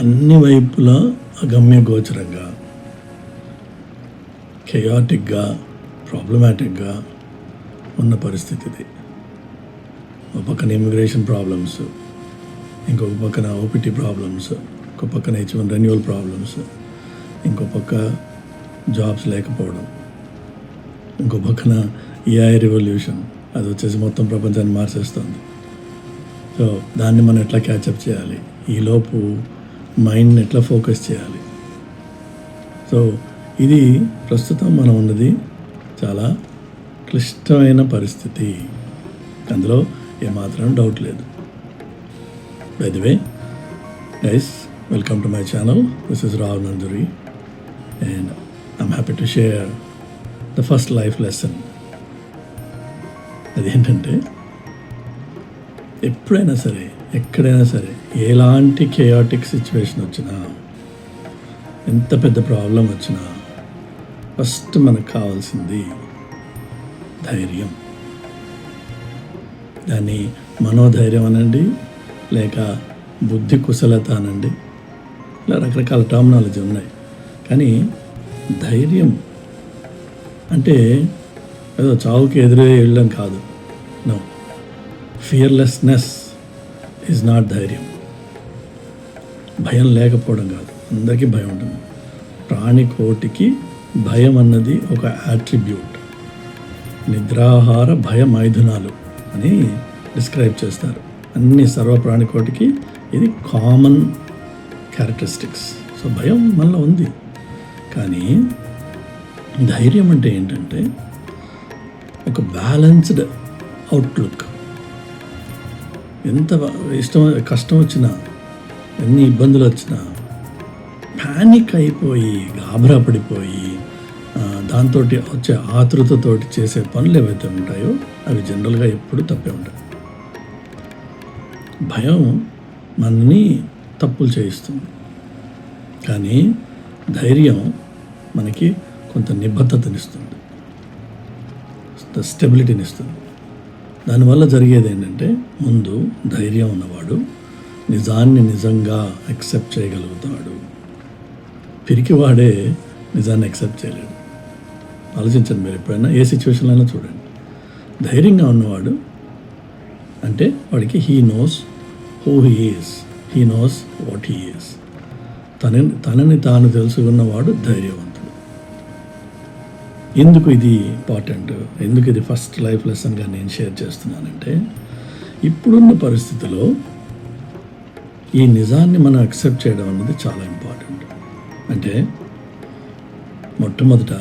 అన్ని వైపులా అగమ్య గోచరంగా కెయాటిక్గా ప్రాబ్లమాటిక్గా ఉన్న పరిస్థితి ఇది ఒక పక్కన ఇమిగ్రేషన్ ప్రాబ్లమ్స్ ఇంకొక పక్కన ఓపీటీ ప్రాబ్లమ్స్ ఒక పక్కన హెచ్ వన్ రెన్యువల్ ప్రాబ్లమ్స్ ఇంకో పక్క జాబ్స్ లేకపోవడం ఇంకో పక్కన ఏఐ రివల్యూషన్ అది వచ్చేసి మొత్తం ప్రపంచాన్ని మార్చేస్తుంది. సో దాన్ని మనం ఎట్లా క్యాచప్ చేయాలి? ఈలోపు మైండ్ని ఎట్లా ఫోకస్ చేయాలి? సో ఇది ప్రస్తుతం మనం ఉన్నది చాలా క్లిష్టమైన పరిస్థితి. అందులో ఏమాత్రం డౌట్ లేదు. By the way guys welcome to my channel this is Rao Nanduri and I'm happy to share the first life lesson అదేంటంటే ఎప్పుడైనా సరే ఎక్కడైనా సరే ఎలాంటి కేయాటిక్ సిచ్యువేషన్ వచ్చినా ఎంత పెద్ద ప్రాబ్లం వచ్చినా ఫస్ట్ మనకు కావాల్సింది ధైర్యం. దాన్ని మనోధైర్యం అనండి లేక బుద్ధి కుశలత అనండి. ఇలా రకరకాల టర్మినాలజీ ఉన్నాయి. కానీ ధైర్యం అంటే ఏదో చావుకి ఎదురే వెళ్ళడం కాదు. ఫియర్లెస్నెస్ ఈజ్ నాట్ ధైర్యం. భయం లేకపోవడం కాదు. అందరికీ భయం ఉంటుంది. ప్రాణి కోటికి భయం అన్నది ఒక యాట్రిబ్యూట్ నిద్రాహార భయ మైథునాలు అని డిస్క్రైబ్ చేస్తారు. అన్ని సర్వ ప్రాణికోటికి ఇది కామన్ క్యారెక్టరిస్టిక్స్ సో భయం మనలో ఉంది. కానీ ధైర్యం అంటే ఏంటంటే ఒక బ్యాలెన్స్డ్ అవుట్లుక్ ఎంత ఇష్టం కష్టం వచ్చినా ఎన్ని ఇబ్బందులు వచ్చినా ప్యానిక్ అయిపోయి గాభరా పడిపోయి దాంతో వచ్చే ఆతృతతోటి చేసే పనులు ఏవైతే ఉంటాయో అవి జనరల్గా ఎప్పుడు తప్పే ఉంటాయి. భయం మనని తప్పులు చేయిస్తుంది. కానీ ధైర్యం మనకి కొంత నిబద్ధతనిస్తుంది. స్టెబిలిటీని ఇస్తుంది దానివల్ల జరిగేది ఏంటంటే ముందు ధైర్యం ఉన్నవాడు నిజాన్ని నిజంగా యాక్సెప్ట్ చేయగలుగుతాడు. పిరికివాడే నిజాన్ని యాక్సెప్ట్ చేయలేడు. ఆలోచించండి మీరు ఎప్పుడైనా ఏ సిచ్యువేషన్లో అయినా చూడండి. ధైర్యంగా ఉన్నవాడు అంటే వాడికి he knows who he is he knows what he is తనని తనని తాను తెలుసుకున్నవాడు ధైర్యవంతుడు. ఎందుకు ఇది ఇంపార్టెంట్? ఎందుకు ఇది ఫస్ట్ లైఫ్ లెసన్గా నేను షేర్ చేస్తున్నానంటే ఇప్పుడున్న పరిస్థితిలో ఈ నిజాన్ని మనం అక్సెప్ట్ చేయడం అన్నది చాలా ఇంపార్టెంట్. అంటే మొట్టమొదట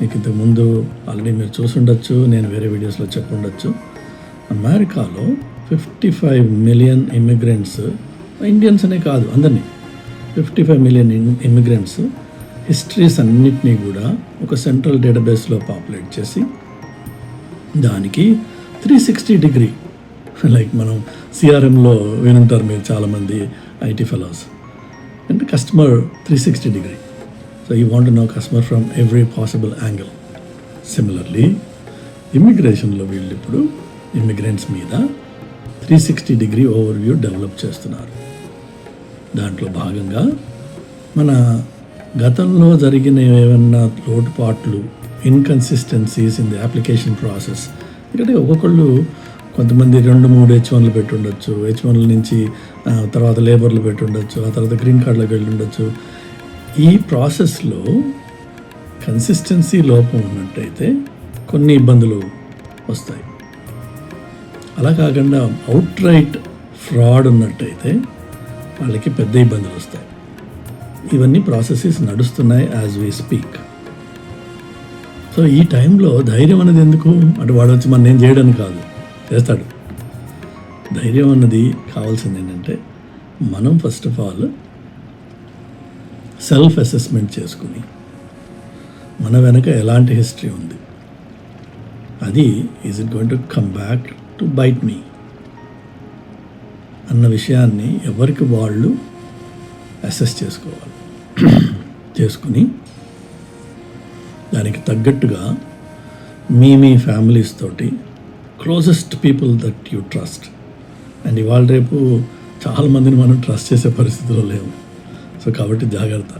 మీకు ఇంతకుముందు ఆల్రెడీ మీరు చూసుండొచ్చు నేను వేరే వీడియోస్లో చెప్పుండొచ్చు. అమెరికాలో fifty five million immigrants Indians అనే కాదు అందరినీ. Fifty five million immigrants histories అన్నిటినీ కూడా ఒక సెంట్రల్ డేటాబేస్లో పాపులేట్ చేసి దానికి త్రీ సిక్స్టీ డిగ్రీ లైక్ మనం సిఆర్ఎంలో వినుంటారు మీరు చాలామంది ఐటీ ఫెలోస్ అంటే customer three sixty degree so you want know customer from every possible angle similarly ఇమ్మిగ్రేషన్లో వీళ్ళు ఇప్పుడు ఇమ్మిగ్రెంట్స్ మీద three sixty degree overview develop చేస్తున్నారు. దాంట్లో భాగంగా మన గతంలో జరిగిన ఏమన్నా లోటుపాట్లు inconsistencies in the application process ఎందుకంటే ఒక్కొక్కళ్ళు కొంతమంది రెండు మూడు హెచ్ వన్లు పెట్టుండొచ్చు. హెచ్ వన్ల నుంచి తర్వాత లేబర్లు పెట్టుండొచ్చు. ఆ తర్వాత గ్రీన్ కార్డులకు వెళ్ళి ఉండొచ్చు ఈ ప్రాసెస్లో కన్సిస్టెన్సీ లోపం ఉన్నట్టయితే కొన్ని ఇబ్బందులు వస్తాయి. అలా కాకుండా అవుట్ రైట్ ఫ్రాడ్ ఉన్నట్టయితే వాళ్ళకి పెద్ద ఇబ్బందులు వస్తాయి. ఇవన్నీ ప్రాసెసెస్ నడుస్తున్నాయి యాజ్ వీ స్పీక్ సో ఈ టైంలో ధైర్యం అనేది ఎందుకు? అటు వాడు వచ్చి మన నేను చేయడానికి కాదు. చేస్తాడు. ధైర్యం అన్నది కావాల్సింది ఏంటంటే మనం first of all self assessment చేసుకుని మన వెనక ఎలాంటి హిస్టరీ ఉంది? అది is it going to come back to bite me అన్న విషయాన్ని ఎవరికి వాళ్ళు అసెస్ చేసుకోవాలి. చేసుకుని దానికి తగ్గట్టుగా మీ మీ ఫ్యామిలీస్ తోటి closest people that you trust and ఇవాళ రేపు చాలామందిని మనం ట్రస్ట్ చేసే పరిస్థితిలో లేవు. సో కాబట్టి జాగ్రత్త.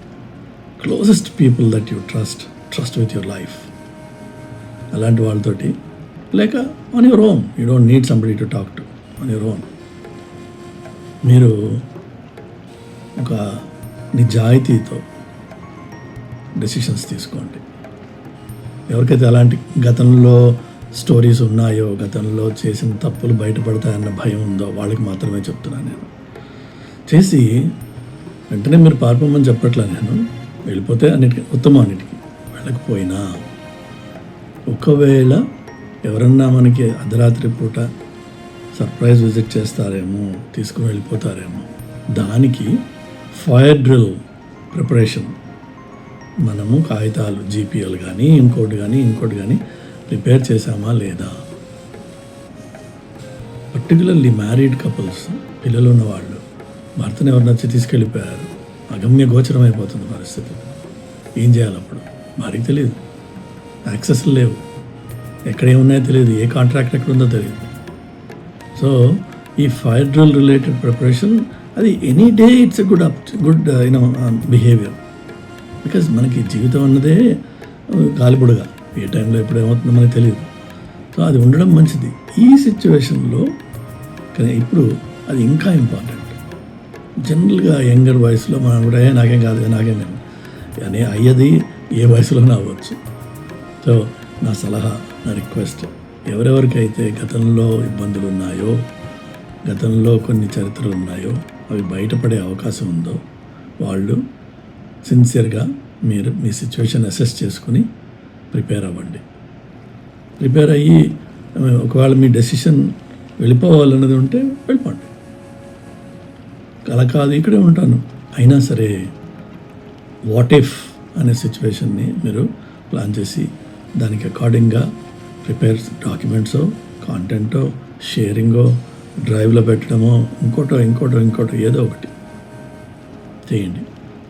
Closest people that you trust trust with your life అలాంటి వాళ్ళతోటి లేక on your own you don't need somebody to talk to on your own మీరు ఒక నిజాయితీతో డెసిషన్స్ తీసుకోండి. ఎవరికైతే అలాంటి గతంలో స్టోరీస్ ఉన్నాయో గతంలో చేసిన తప్పులు బయటపడతాయన్న భయం ఉందో వాళ్ళకి మాత్రమే చెప్తున్నాను నేను. చేసి వెంటనే మీరు పారిపోమని చెప్పట్లా నేను. వెళ్ళిపోతే అన్నిటికీ ఉత్తమం అన్నిటికీ. వెళ్ళకపోయినా ఒకవేళ ఎవరన్నా మనకి అర్ధరాత్రి పూట సర్ప్రైజ్ విజిట్ చేస్తారేమో తీసుకుని వెళ్ళిపోతారేమో దానికి ఫైర్ డ్రిల్ ప్రిపరేషన్. మనము కాగితాలు జీపీఎల్ కానీ ఇంకోటి కానీ ఇంకోటి కానీ ప్రిపేర్ చేసామా లేదా? పర్టికులర్లీ మ్యారీడ్ కపుల్స్ పిల్లలు ఉన్నవాళ్ళు. భర్తను ఎవరు నచ్చి తీసుకెళ్ళిపోయారు? అగమ్య గోచరం అయిపోతుంది పరిస్థితి. ఏం చేయాలి అప్పుడు? వారికి తెలియదు యాక్సెస్ లేవు. ఎక్కడ ఏమున్నాయో తెలియదు ఏ కాంట్రాక్ట్ ఎక్కడ ఉందో తెలియదు సో ఈ ఫైర్ డ్రిల్ రిలేటెడ్ ప్రిపరేషన్ అది any day it's a good up good you know behaviour because మనకి జీవితం అన్నదే uh, గాలిబుడగా. ఏ టైంలో ఎప్పుడు ఏమవుతుందో మనకి తెలియదు. సో అది ఉండడం మంచిది. ఈ సిచ్యువేషన్లో కానీ ఇప్పుడు అది ఇంకా ఇంపార్టెంట్ జనరల్గా యంగర్ వయసులో మనం కూడా "ఏ, నాకేం కాదు నాకేం కాదు. కానీ అయ్యది ఏ వయసులోనే అవ్వచ్చు. సో నా సలహా నా రిక్వెస్ట్ ఎవరెవరికైతే గతంలో ఇబ్బందులు ఉన్నాయో గతంలో కొన్ని చరిత్రలు ఉన్నాయో అవి బయటపడే అవకాశం ఉందో వాళ్ళు సిన్సియర్గా మీరు మీ సిచ్యువేషన్ అసెస్ చేసుకుని ప్రిపేర్ అవ్వండి. ప్రిపేర్ అయ్యి ఒకవేళ మీ డెసిషన్ వెళ్ళిపోవాలన్నది ఉంటే వెళ్ళిపోండి. అలా కాదు ఇక్కడే ఉంటాను. అయినా సరే వాట్ ఇఫ్ అనే సిచ్యువేషన్ని మీరు ప్లాన్ చేసి దానికి అకార్డింగ్గా ప్రిపేర్ డాక్యుమెంట్సో కాంటెంటో షేరింగో డ్రైవ్లో పెట్టడమో ఇంకోటో ఇంకోటో ఇంకోటో ఏదో ఒకటి. చేయండి.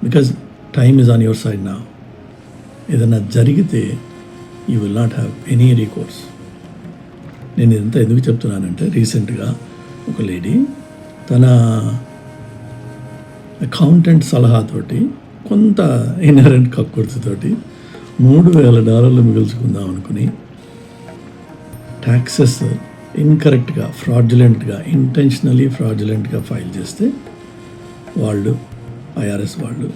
Because time is on your side నా ఏదైనా జరిగితే you will not have any recourse నేను ఇదంతా ఎందుకు చెప్తున్నానంటే రీసెంట్గా ఒక లేడీ తన అకౌంటెంట్ సలహాతోటి కొంత ఇన్హరెంట్ కక్కుర్తితోటి మూడు వేల డాలర్లు మిగుల్చుకుందాం అనుకుని ట్యాక్సెస్ ఇన్కరెక్ట్గా ఫ్రాడ్యులెంట్గా ఇంటెన్షనలీ ఫ్రాడ్యులెంట్గా ఫైల్ చేస్తే వాళ్ళు ఐఆర్ఎస్ వాళ్ళు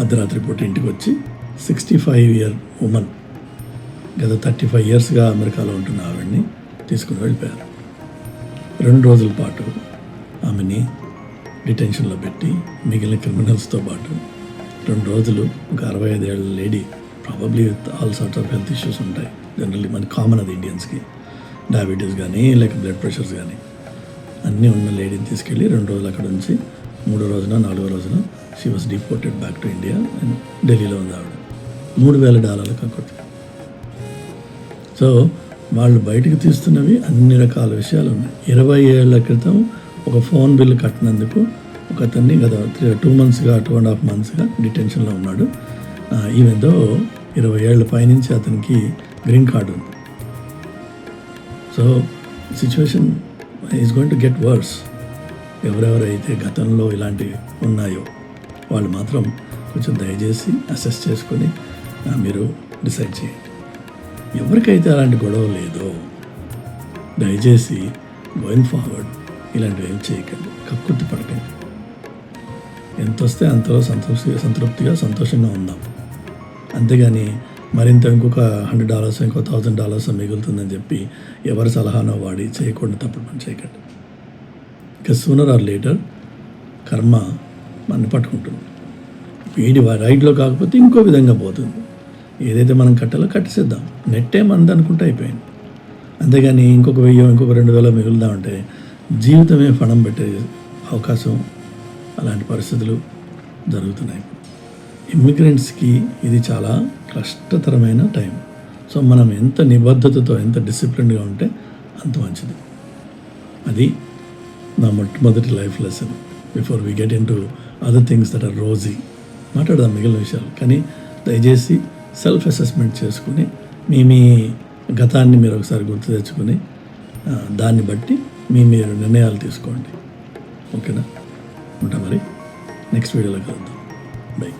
అర్ధరాత్రి పూట ఇంటికి వచ్చి సిక్స్టీ ఫైవ్ ఇయర్ ఉమెన్ గత థర్టీ ఫైవ్ ఇయర్స్గా అమెరికాలో ఉంటున్న ఆవిడ్ని తీసుకుని వెళ్ళిపోయారు. రెండు రోజుల పాటు ఆమెని డిటెన్షన్లో పెట్టి మిగిలిన క్రిమినల్స్తో పాటు రెండు రోజులు ఒక అరవై ఐదేళ్ళ lady probably with all sorts of health issues ఉంటాయి. జనరల్లీ మన కామన్ అది ఇండియన్స్కి డయాబెటీస్ కానీ లేక బ్లడ్ ప్రెషర్స్ కానీ అన్నీ ఉన్న లేడీని తీసుకెళ్ళి రెండు రోజులు అక్కడ ఉంచి మూడో రోజున నాలుగో రోజున she was deported back to India and ఢిల్లీలో ఉంది ఆవిడ. మూడు వేల డాలర్లు కాకపోతే. సో వాళ్ళు బయటకు తీస్తున్నవి అన్ని రకాల విషయాలు ఉన్నాయి. ఇరవై ఏళ్ళ క్రితం ఒక ఫోన్ బిల్లు కట్టినందుకు ఒక అతన్ని గత త్రీ టూ మంత్స్గా టూ అండ్ హాఫ్ మంత్స్గా డిటెన్షన్లో ఉన్నాడు. Uh, ఈవెందో ఇరవై ఏళ్ళ పైనుంచి అతనికి గ్రీన్ కార్డు ఉంది so situation is going to get worse ఎవరెవరైతే గతంలో ఇలాంటివి ఉన్నాయో వాళ్ళు మాత్రం కొంచెం దయచేసి అసెస్ చేసుకొని మీరు డిసైడ్ చేయండి. ఎవరికైతే అలాంటి గొడవ లేదో దయచేసి గోయింగ్ ఫార్వర్డ్ ఇలాంటివి ఏం చేయకండి. కక్కుర్తి పడకండి. ఎంత వస్తే అంతలో సంతృప్తిగా సంతృప్తిగా సంతోషంగా ఉందాం. అంతేగాని మరింత ఇంకొక హండ్రెడ్ డాలర్స్ ఇంకో థౌజండ్ డాలర్స్ మిగులుతుందని చెప్పి ఎవరి సలహానో వాడి చేయకుండా తప్పుడు పని చేయకండి. ఇక సూనర్ ఆర్ లేటర్ కర్మ మన పట్టుకుంటుంది. వీడి రైడ్లో కాకపోతే ఇంకో విధంగా పోతుంది. ఏదైతే మనం కట్టాలో కట్టేసేద్దాం. నెట్టే మంది అనుకుంటే అయిపోయింది. అంతేగాని ఇంకొక వెయ్యి ఇంకొక రెండు వేల మిగులుదామంటే జీవితమే ఫణం పెట్టే అవకాశం అలాంటి పరిస్థితులు జరుగుతున్నాయి. ఇమ్మిగ్రెంట్స్కి ఇది చాలా కష్టతరమైన టైం సో మనం ఎంత నిబద్ధతతో ఎంత డిసిప్లిన్గా ఉంటే అంత మంచిది. అది నా మొట్టమొదటి life lesson before we get into other things that are Rosie మాట్లాడదాం మిగిలిన విషయాలు. కానీ దయచేసి సెల్ఫ్ అసెస్మెంట్ చేసుకుని మీ మీ గతాన్ని మీరు ఒకసారి గుర్తు తెచ్చుకొని దాన్ని బట్టి మీ మీరు నిర్ణయాలు తీసుకోండి. ఓకేనా? ఉంటా మరి. నెక్స్ట్ వీడియోలో కలుద్దాం. బై